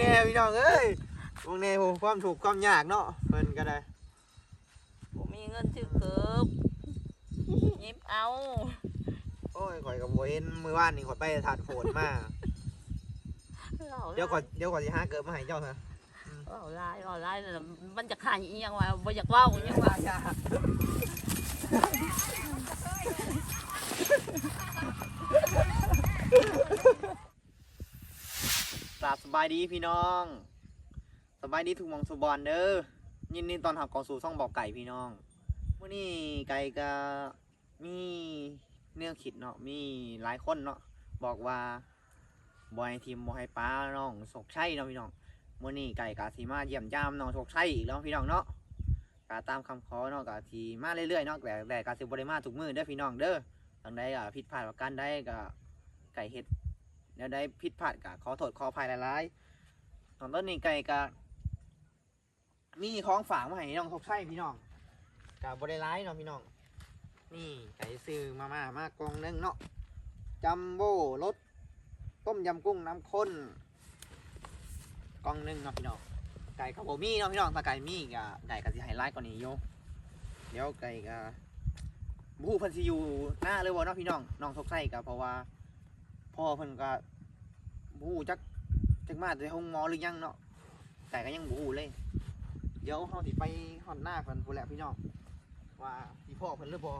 แน่พี่น้องเอ้ยเบิ่งแน่โหความถูกข์ความยากเนาะเพิ่นก็ได้ผมมีเงินชื่อเกิบหยิบเอา โอ้ยข่อยก็บ่เห็นมื้อวานนี่ข่อยไปถาดโผนมาเดี๋ยวก่อนเดี๋ยวก่อนสิหาเกิดมาให้เจ้าซะเอาลายเอาลายแล้วมันจะขายอีหยังวะบ่อยากเว้าอีหยังวะจ้า กราบสบายดีพี่น้องสบายดีทุกมองสุบอลเด้อยินดีตอนหับกองสู่ซ่องบอกไก่พี่น้องเมื้อนี้ไก่ก็มีเนื้อขิดเนาะมีหลายคนเนาะบอกว่าบอยทีมบอยป้าน้องโชคชัยเนาะพี่น้องเมื้อนี้ไก่กาสีมาเยี่ยมยามน้องโชคชัยอีกแล้วพี่น้องเนาะกาตามคำขอเนาะกาทีมาเรื่อยๆเนาะแต่แต่กาสิบ่ได้มาทุกมือเด้อพี่น้องเด้อทางใดก็ผิดพลาดประการใดก็ไก่เฮ็ด แล้วได้ผิดพลาดก็ขอโทษขออภัยหลายๆตอนต้นนี้ไก่ก็มีของฝากมาให้น้องโชคชัยพี่น้องก็บ่ได้ร้ายเนาะพี่น้อง นี่ไก่ซื้อมามามากล่องหนึงเนาะจัมโบ้รสต้มยำกุ้งน้ำข้นกล่องหนึงเนาะพี่น้องไก่กับโบมี่เนาะพี่น้องถ้าไก่มีก็ไก่ก็สิไฮไลท์กว่านี้โยเดี๋ยวไก่ก็บฮูเพิ่นสิอยู่หน้าเลยบ่เนาะพี่น้องน้องทกไส้ก็เพราะว่า พ่อเพิ่นก็บูจักจักมาแต่ห้องหมอหรือยังเนาะไก่ก็ยังบูเลย เดี๋ยวเฮาสิไปฮอดหน้าเพิ่นพูแหละพี่น้องว่าพี่พ่อเพิ่นหรือบ่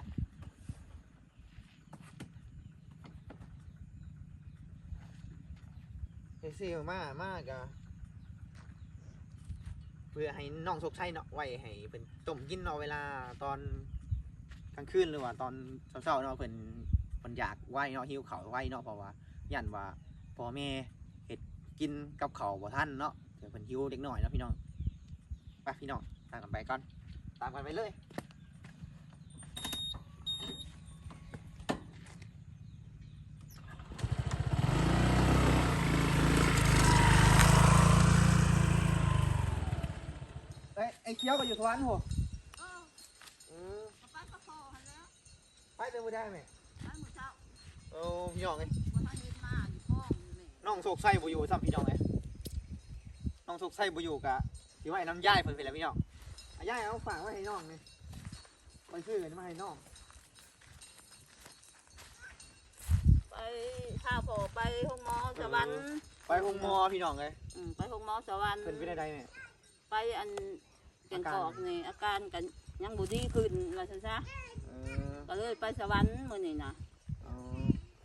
เซี่มามากอะเพื่อให้น้องโชคชัยเนาะไว้ให้เป็นต้มกินเนาะเวลาตอนกลางคืนหรือว่าตอนเช้าๆเนาะเพิ่นเพิ่นอยากไว้เนาะหิวเขาวไว้เนาะเพราะว่า ยันว่าพ่อแม่เฮ็ดกินกับข้าวบ่ทันเนาะเดี๋ยวเพิ่นหิวเด็กน้อยเนาะพี่น้องไปพี่น้องตามกันไปก่อนตามกันไปเลยเอ้ยไอ้เคี้ยวก็อยู่สวรรค์หัวอืมไปเดินไม่ได้ไหมโอ้พี่น้องไง น้องโศกไส้บุอยู่ซ้ำพี่น้องไงน้องโศกไส้บุอยู่กะที่ว่าไอ้น้ำย่ายเพิ่นไปแล้วพี่น้องเอาย่ายเอาฝากไว้ให้น้องนี่ไปซื้อเงินมาให้น้องไปข้าพอไปห้องหมอสวรรค์ไปห้องหมอพี่น้องเลยอืมไปห้องหมอสวรรค์เพิ่นไปได้ใดเนี่ย ไปอันเก่งกอกนี่อาการกันยังบ่ดีขึ้นว่าซั่นซะเออก็เลยไปสวรรค์มื้อนี้นะเอา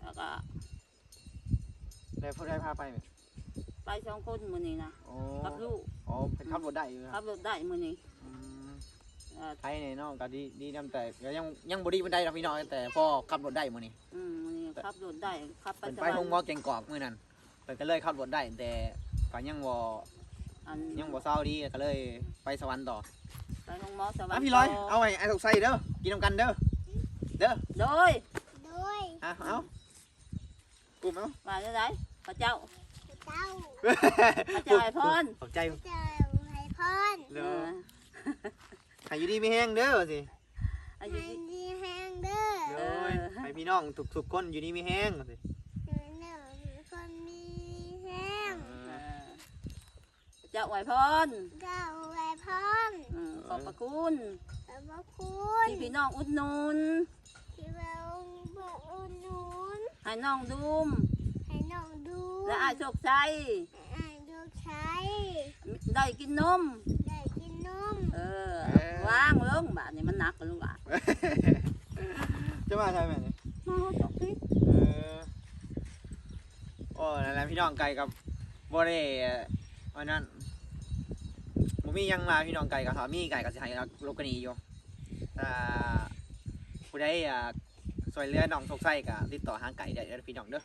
แล้วก็ ได้พอได้พาไปไหมไปสองคนมื้อนี้นะโอ้กับลูกอ๋อเป็นขับรถได้อยู่คขัรับบรถได้มื้อนี้อืมเอ่อไทยเนี่ยน้องก็ดีดีนำแต่ก็ยังยังบ่ดีปานใดหรอกพี่น้องแต่พอขับรถได้มื้อนี้อืมมื้อนี้ขับรถได้ขับไปเพิ่นสไปวรรห้องค์หมอเก่งกอกมื้อนั้นเพิ่นก็เลยขับรถได้แต่ก็ยังบ่อันยังบ่เศร้าดีก็เลยไปสวรรค์ต่อไปห้องหมอสวรรอะค์พี่ร้อยต่เอาไว้ไอ้ตกใส่เด้อกินนำกันเด้อเด้อโดยด้วย อะเอากลุ่มเอามาได้ได พระเจ้าเจ้าพระเจ้าให้พรขอบใจเจ้าให้พรเด้อให้อยู่ดีมีแฮงเด้อว่าสิอายุให้ที่ดีแห้งเด้อโดยให้พี่น้องทุกๆคนอยู่ดีมีแฮงว่าสิหนูหนูคนมีแห้งเอเอออพระเจ้าไหวพรเจ้าให้พรอืมขอบพระคุณขอบพระคุณที่พี่น้องอุดหนุนที่เราบอกอุดหนุนให้น้องดูมให้น้อง ดูและอาโชคชัยให้อ่านดูใช้ได้กินนม ได้กินนมเออวางลงบาดนี้มันหนักกันลูกอะจะมาใช่ไหมเนี่ยมาจบที่เออโอ้นั่นแหละพี่น้องไก่กับบ่ได้อันนั้นบ่มีหยังมาพี่น้องไก่กับสามีไก่กับสิให้ลบกันอีอยู่ถ้าผู้ใดอยากช่วยเหลือน้องทกไส้ก็ติดต่อหาไก่ได้เด้อพี่น้องเด้อ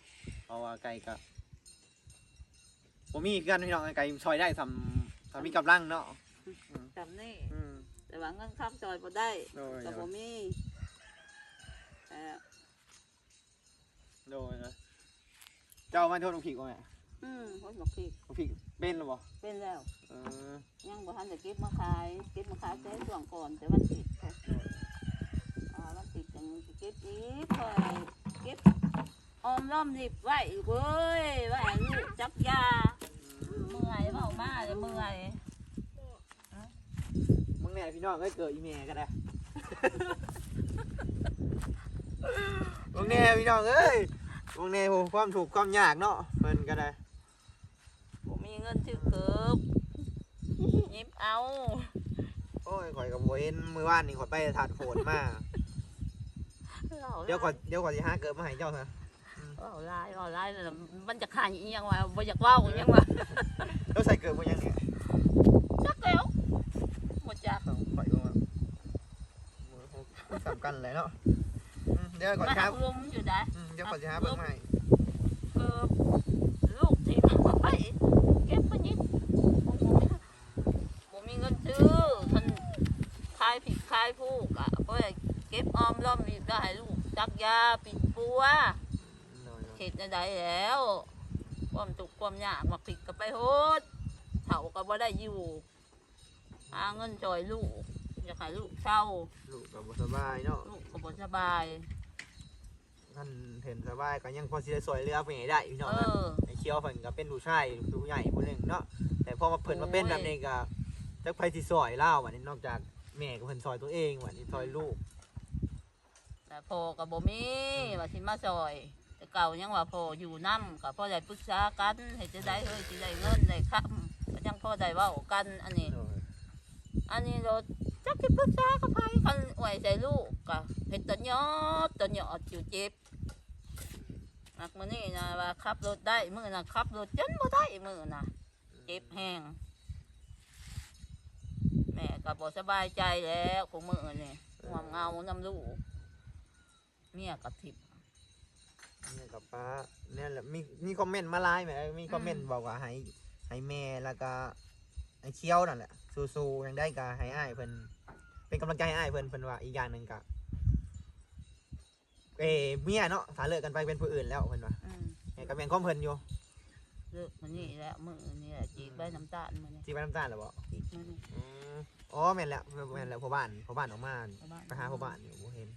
เพราะว่าไก่ก็บ่มีคือกันพี่น้องไก่ช่วยได้ทำทำมีกำลังเนาะจำนี่อืม แต่ว่าเงินข้ามซอยบ่ได้โดยกับบ่มีเออโดยเจ้ามาโทษลูกผีก่อนแม่อืมคนบอกผิดลูกผีเป็นหรือบ่เป็นแล้ว เออยังบ่ทันจะเก็บมาขายเก็บมาขายแต่ช่วงก่อนแต่วันผิดค่ะอ่าวันผิดจังสิเก็บอีกค่อยเก็บ อมล้อมริบไหวเว้ยไหวลูกจับยาเมื่อยเบามาเลยเมื่อยมึงแม่พี่น้องเอ้เกิดอีเมลกันนะ มึงแน่พี่น้องเอ้ยมึงแน่โหความถูกความยากเนาะเพิ่นก็ได้ผมมีเงินที่เกิบหยิบเอาโอ้ยข่อยกับโบเห็นมือว่านนี่ข่อยไปถัดโผนมาเดี๋ยวข่อยเดี๋ยวข่อยสิหาเกิดมาให้เจ้าซะ เอาลายเอาลายแล้วมันจะขายอีหยังวะบ่อยากเว้าอีหยังวะแล้วใส่เกิดบ่ยังเนี่ยจักแล้วหมดจักข่อยก็ว่าสำคัญเลยเนาะอืมเดี๋ยวก่อนมาครับรวมอยู่ได้อืมเดี๋ยวก่อนสิหาเบิ่งมาให้เกิบลูกที่มาไว้เก็บมายิบผมมีเงินซื้อท่านขายผิดขายผูกอะเพราะว่าเก็บออมรอมรีบได้ลูกจักยาปิดปัวโดย เข็ดได้แล้วความตุกข์ความยากมาผิดก็ไปโหดเฒ่าก็บ่ได้อยู่หาเงินจ่อยลูกอยากให้ลูกเศร้าๆลูกก็บ่สบายเนาะลูกก็บ่สบายท่านเห็นสบายก็ยังพอสิได้สวยเรือไปไหนได้พี่น้องเอนะอไอ้เคียวเพิ่นก็เป็นผู้ชายผู้ใหญ่ผู้หนึงเนาะแต่พอมาเพิ่นมาเป็นแบบนี้ก็จักไผสิซอยเล่าวันนี้นอกจากแม่ก็เพิ่นซอยตัวเองวันนี้ซอยลูกแต่พ่อก็บ่มีว่าสิมาซอยแต่ เก่ายังว่าพออยู่น้ำก็พ่อได้ปรึกษากันให้จะได้เฮ้ยสิได้เงินได้คำก็ยังพ่อได้เว้ากันอันนี้ อันนี้เราจักสิปรึกษากับไผกันไหวใจลูกก็เฮ็ดตัวยอดตัวยอดอยู่เจ็บนักมือนี้นะว่าขับรถได้มือนะขับรถจนบ่ได้มือนะเจ็บแห้งแม่ก็บ่สบายใจแล้วของมือนี่ห่วงเงานํลูกเมียก็ทิพย์ นี่กับป้าเนี่ยแหละมีมีคอมเมนต์มาไลน์ไหมมีคอมเมนต์บอกว่าให้ให้แม่แล้วก็ไอ้เคียวนั่นแหละสู้ๆยังได้ก็ให้อ้ายเพิ่นเป็นกำลังใจให้อ้ายเพิ่นเพิ่นว่าอีกอย่างหนึงก็เอ้เมียเนาะถ้าเลิกกันไปเป็นผู้อื่นแล้วเพิ่นว่าอืมให้ก็แม่นความเพิ่นอยู่เลิกมื้อนี้แหละมื้อนี้แหละจีบใบน้ำตาลมื้อนี้ที่บ้านน้ำตาลเหรอบ่จีบมื้อนี้อืมอ๋อแม่นแล้วแม่นแล้วพ่อบ้านพ่อบ้านออกมาเข้บ้นไปหาพ่อบ้านอยู่บ่เห็น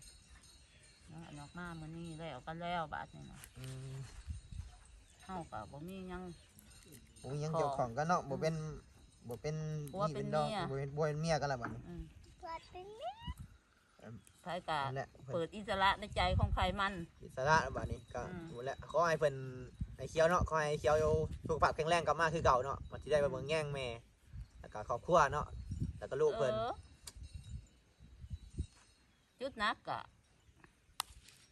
เอาออกมามื้อนี้แล้วกันแล้วบาดนี้นาะอืมเฮาก็บ่มีหยัง โอ้ยยังเกี่ยวของกันเนาะบ่เป็นบ่เป็นผัวพี่เป็นดองเมีย บ่เป็นบ่เป็นเมียกันล้วบัดนี้อืมปวดเป็นนิดไผก็นั่นแหละเพิ่นเปิดอิสระในใจของใครมัน อิสระล้วบัดนี้ก็อืมหมดแล้วขอให้เพิ่นไอ้เคียวเนาะขอให้เคียวสุขภาพแข็งแรงกลับมาคือเก่าเนาะมันสิได้ไปเบิ่งแย่งแม่แล้วก็ครอบครัวเนาะแล้วก็ลูกเพิ่น ออจุดนักกะ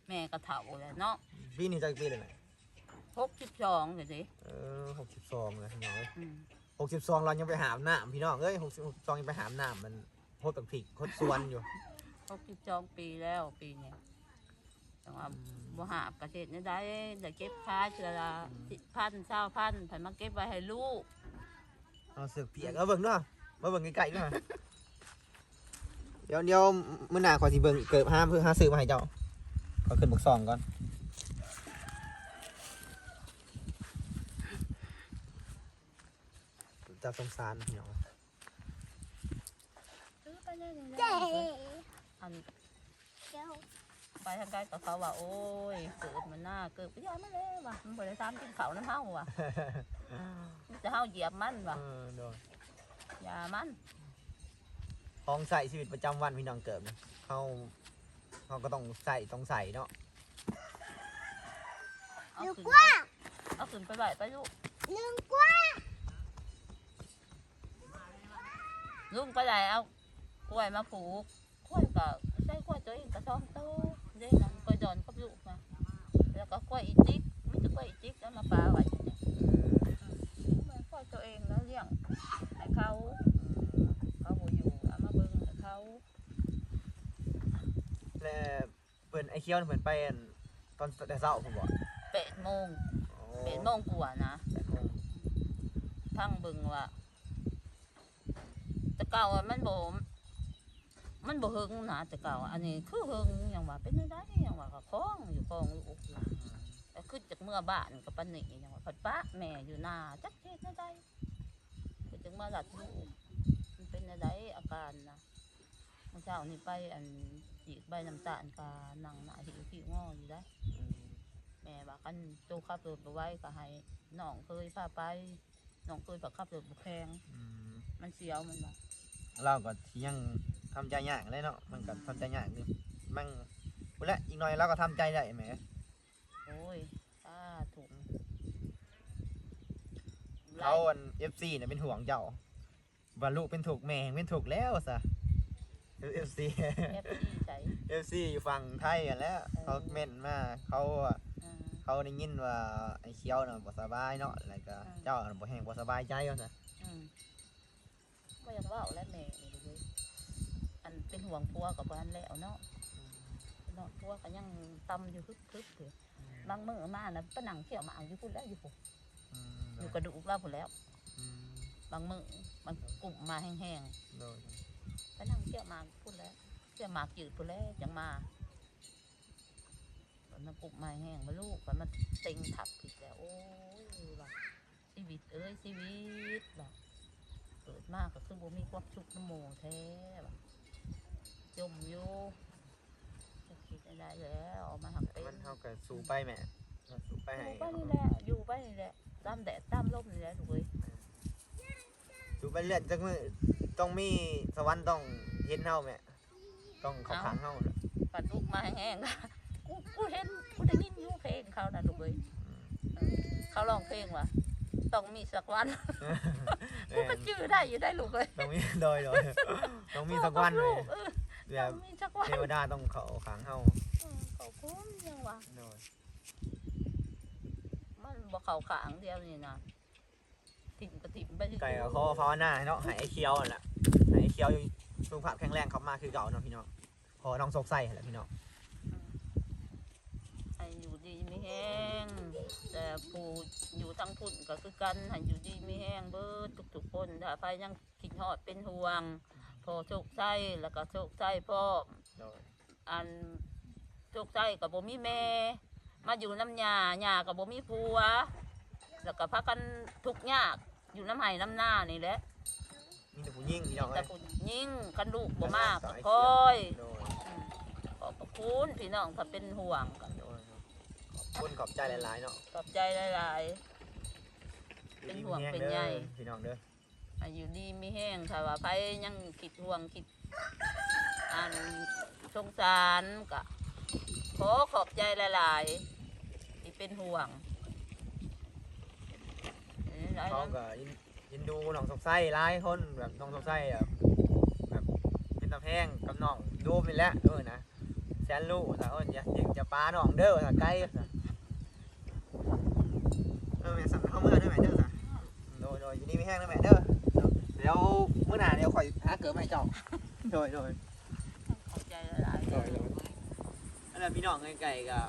แม่ก็เฒ่าแล้วเนาะปีนี้จักปีเลยไหน62จังซี่เออ62เลยพี่น้องเอ้ยอืม62เรายังไปหามน้ำพี่น้องเอ้ย62ยังไปหามน้ำมันโคตรพริกโคตรสวนอยู่62ปีแล้วปีเนี้ยแต่ว่าบ่หาบเกษตรเนี่ยได้ได้เก็บค่าเชื้อละ10,000 20,000ไผมาเก็บไว้ให้ลูกเอาเสือกเปียกเอาเบิ่งเนาะมาเบิ่งไกลๆเนาะเดี๋ยวเดี๋ยวมื้อหน้าขอสิเบิ่งเกิบห้ามเพื่อหาซื้อมาให้เจ้า ขอขึ้นบักซองก่อนจะสงสารพี่น้องซื้อไปเลยเจ๊อันเจ้าไปทางไกลกับเขาว่าโอ้ยเกิดมันหน้าเกิดไปยาไม่เลยว่ะมันบ่ได้ทำกินเขาน้ำเฮาว่ะมันจะเฮาเหยียบมันว่ะเออโดนอยามันของใส่ชีวิตประจำวันพี่น้องเกิบเนี่ยเขา เขาก็ต้องใส่ต้องใส่เนาะเอาหนูขึ้นกว่าเอาขึ้นไปไหวไปลูกหนึ่งกว่าลุงไปไหนเอากล้วยมาผูกกล้วยก็ใส่กล้วยตัวเองก็ซ้อมโตเด้นั่นกล้วยดอนกับลูกมาแล้วก็กล้วยอีติ๊กไมแต่จะกล้วยอีติ๊กแล้วมาปลาไว้อย่างเนี้ยมันกล้วยตัวเองแล้วเลี้ยงให้เขาเขาบ่อยู่เอามาเบิ่งให้เขา และเปิดไอเคียวเหมือนไปอั่นตอนแต่เช้าผมบอกแปดโมงแปดโมงกว่านะแปดโมงพังเบิ่งว่าแต่เก่าอะมันบ่มันบ่เฮิงนะแต่เก่าอะอันนี้คือเฮิงอย่างว่าเป็นได้อย่างว่าก็คล้องอยู่คล้องลูกอยู่แต่ขึ้นจากเมื่อบ้านกับปันนี่อย่างว่าพัดป้าแม่อยู่หน้าจักเฮ็ดได้ก็จึงมาหลัดลูกมันเป็นได้อาการนะเมื่อเช้านี่ไปอัน จีกใบน้ำตาลกานั่งหน้าหิวผิวงออยู่ได้ แม่ว่ากันตู้ขับรถบ่ไว้ก็ให้น้องเคยพาไปน้องเคยบักขับรถบุแพงมันเสียวมันว่าเราก็เที่ยงทำใจยากเลยเนาะมันก็ทำใจยากอยู่มันพุ่นละอีกหน่อยเราก็ทำใจได้แหมโอ้ยป้าถุงเขาอัน FC เนี่ยเป็นห่วงเจ้าว่าลูกเป็นถูกแม่เป็นถูกแล้วซะ FC แอปปี้ใจ FC อยู่ฝั่งไทยกันแหล้วเขาเม่นมาเขาอะอืมเขาได้ยินว่าไอ้เคียวน่ะบ่สบายเนาะแล้วก็อืมเจ้าน่ะบ่แห้งบ่สบายใจว่าซะอืมก็ยังว่าแล้วแม่นี่เลยอันเป็นห่วงพัวกับบ้านแล้วเนาะเนาะพัวก็ยังตำอยู่คึกๆอยู่บางมื้อมานะปะหนังเขี่ยวหมาอยู่พุ่นแล้วอยู่พุ่นอืมอยู่กระดูกเราพุ่นแล้ว อืมบางมื้อมันกลุ่มมาแห้งโดยๆปะห นังเขี่ยวหมากพุ่นแล้วเขี่ยวหมากจืดพุ่นแล้วจังมามันกลุ่มมาแห้งมาลูกมันมันเต็งถับผิดแล้วโอ้ยว่ะชีวิตเอ้ยชีวิตว่ะเกิดมากก็คือบ่มีความสุขน้ำโมแท้แบบจมอยู่จะคิดอะไรแล้วเอามาหักเป็นมันเฮาก็สู้ไปแม่เราสู้ไปอให้ยู่ไปนี่แหละอยู่ไปนี่แหละตามแดดตามลมนี่แหละถูกเลยสู้ไปเรื่อยจักมื้อ ต้องมีสวรรค์ต้องเห็นเฮาแม่ต้องเข้าข้างเฮาน่ะปัดลูกมาแห้งๆนะกูกูเห็นกูได้ยินอยู่เพลงเขานะถูกเลยเออเขาร้องเพลงว่ะต้องมีสักวันกูแม่ก็นชื่อได้อยู่ได้ลูกเลยต้องมีโดยโดยต้องมีสักวันเลลูยกเออแบต้บองมีสักวันเทวดาต้องเข้าข้างเฮาเออเขาคุ้มยังวะโดยมันบ่เข้าขางเดียวนี่นะ ถิ่มก็ถิ่มไปไก่ก็ขอภาวนาให้เนาะให้ไอ้เคียวนั่นแหละให้ไอ้เคียวอยู่สุขภาพแข็งแรงเขามาคือเก่าเนาะพี่น้องพอน้องสกใส่แหละพี่น้องให้อยู่ดีไม่แห้งแต่ผู้อยู่ทั้งพุ่นก็คือกันให้อยู่ดีไม่แห้งเบิดทุกๆคนถ้าใครยังคิดฮอดเป็นห่วง พอโชคใจแล้วก็โชคใจพ่อโดยอันโชคใจกับบ่มีแม่มาอยู่น้ำยาหยากับบ่มีผัว แล้วก็พากันทุกข์ยาก อยู่น้ำไห้น้ำหน้านี่แหละมีแต่ผู้หญิงพี่น้องแต่เอ้ยผู้ยิ่งกันลูกบ่มากก็คอยโดยขอบพระคุณพี่น้องถ้าเป็นห่วงก็โดยขอบคุณขอบใจหลายๆเนาะขอบใจหลาย เป็นห่วงเป็นใยพี่น้องเด้อๆอายุดีมีแห้งถ้าว่าไผยังคิดห่วงคิดอันสงสารก็ขอขอบใจหลายๆที่เป็นห่วง เอ้ยหลายเขาก็ยินยินดูน้องสกใส่หลายคนแบบน้องสกใส่อะแบบเป็นตาแพงกับน้องดูไปแหล้วเออนะแสนรู้ซะเอออย่าอย่าอย่าปาน้องเด้อซะไกลซะเออแม่สั่งเข้าเมื่อเด้อแม่เด้อซะโดยโดยอยู่นี่มีแห้งเด้อแม่เด้อเดี๋ยวมื้อหน้าเดี๋ยวข่อยหาเกิดมาให้เจ้าโดยโดยขอบใจหลายโดยโดยนั่นแหละพี่น้องไก่ก็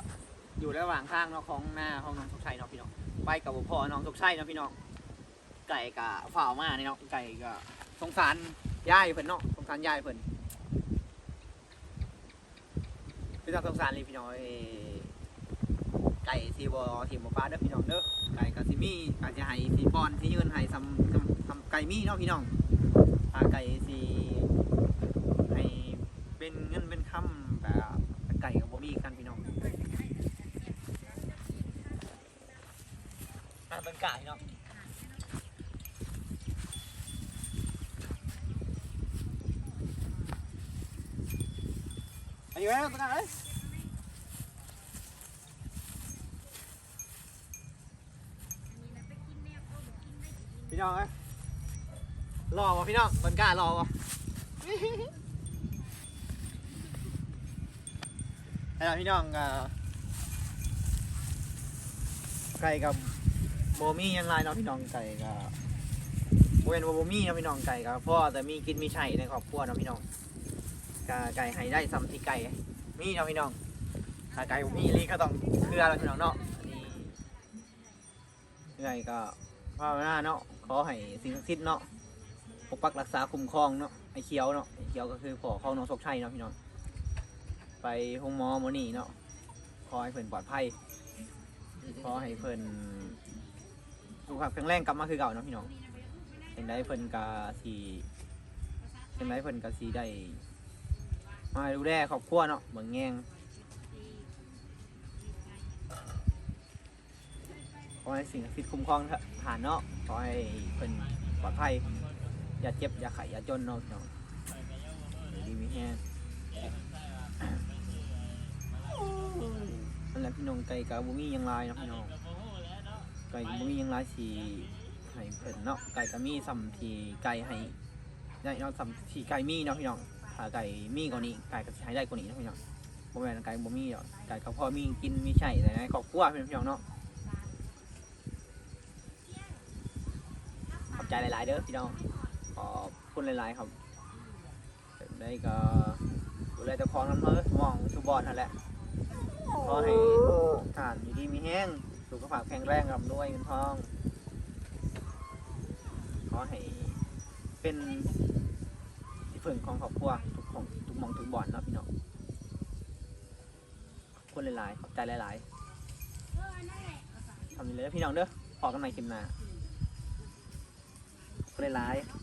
อยู่ระหว่างข้างเนาะของหน้าห้องน้องสุกชัยเนาะพี่น้องไปกับพ่อน้องสุกชัยเนาะพี่น้อง ไก่ก็ฝ่าวมาเนี่ยเนาะไก่ก็สงสารยายเพิ่นเนาะสงสารยายเพิ่นพี่น้องสงสารเลยพี่น้องเอ้ยไก่สีบอสีบฟ้าเด้อพี่น้องเด้อไก่กับสีมีอาจจะให้สีบอลสีเงินให้ซ้ำซ้ำซ้ำไก่มีเนาะพี่น้องถ้าไก่สีให้เป็นเงินเป็นคำแบบไก่กับบ่มีกันพี่น้องอ่าเป็นไก่เนาะอา ยุแล้วเป็นไงพี่น้องเอ้ยรอวะพี่น้องเป็นกล้ารอวะให้เรพี่น้องไก่กับโบมี่ยังไรเนาะพี่น้องไก่ก็บเวนโบมี่เนาะพี่น้องไก่ก็พ่อแต่มีกินมีใช้ในครอบครัวเนาะพี่น้อง ก็ไก่ให้ได้ซ้ำที่ไก่มีเนาะพี่น้องถ้าไก่บ่มีลีก็ต้องเครือเราพี่น้องเนาะอันนี้ไก่ก็ภาวนาเนาะขอให้สิ่งศักดิ์สิทธิ์เนาะปกปักรักษาคุ้มครองเนาะไอ้เขียวเนาะไอ้เขียวก็คือพ่อของน้องโชคชัยเนาะพี่น้องไปห้องหมอหมอนี่เนาะขอให้เพิ่นปลอดภัยขอให้เพิ่นสุขภาพแข็งแรงกลับมาคือเก่าเนาะพี่น้องเป็นได้เพิ่นกาสีเป็นได้เพิ่นกาสีได้ มาดูแลครอบครัวเนาะเบิ่งแยงขอให้สิ่งศักดิ์สิทธิ์คุ้มครองทหารเนาะขอให้เพิ่นปลอดภัยอย่าเจ็บอย่าไข้อย่าจนเนาะพี่น้องดีมีแฮงนั่นแหละพี่น้องไก่กับบุมีหยังลายเนาะพี่น้องไก่กับบุมีหยังลายสีให้เพิ่นเนาะไก่ก็มีซ้ำที่ไก่ให้ได้เนาะซ้ำที่ไก่มีเนาะพี่น้อง ถ้าไก่มีกว่านี้ไก่ก็ให้ได้กว่านี้นะพี่น้องบ่แม่นไก่บ่มีดอกไก่ก็พอมีกินมีใช้แต่ในครอบครัวพี่น้องเนาะขอบใจหลายๆเด้อพี่น้องขอบคุณหลายๆครับได้ก็ดูแลเจ้าของน้ำเฮ้อมองสุบอลนั่นแหละขอให้ทานอยู่ดีมีแห้งสุขภาพแข็งแรงร่ำรวยเงินทองขอให้เป็น ที่พึ่งของครอบครัวทุกของทุกมองทุกบ่อนเนาะพี่น้องขอบคุณหลายๆขอบใจหลายๆทำนี้เลยพี่น้องเด้อพอกันใหม่คลิปหน้าขอบคุณหลายๆ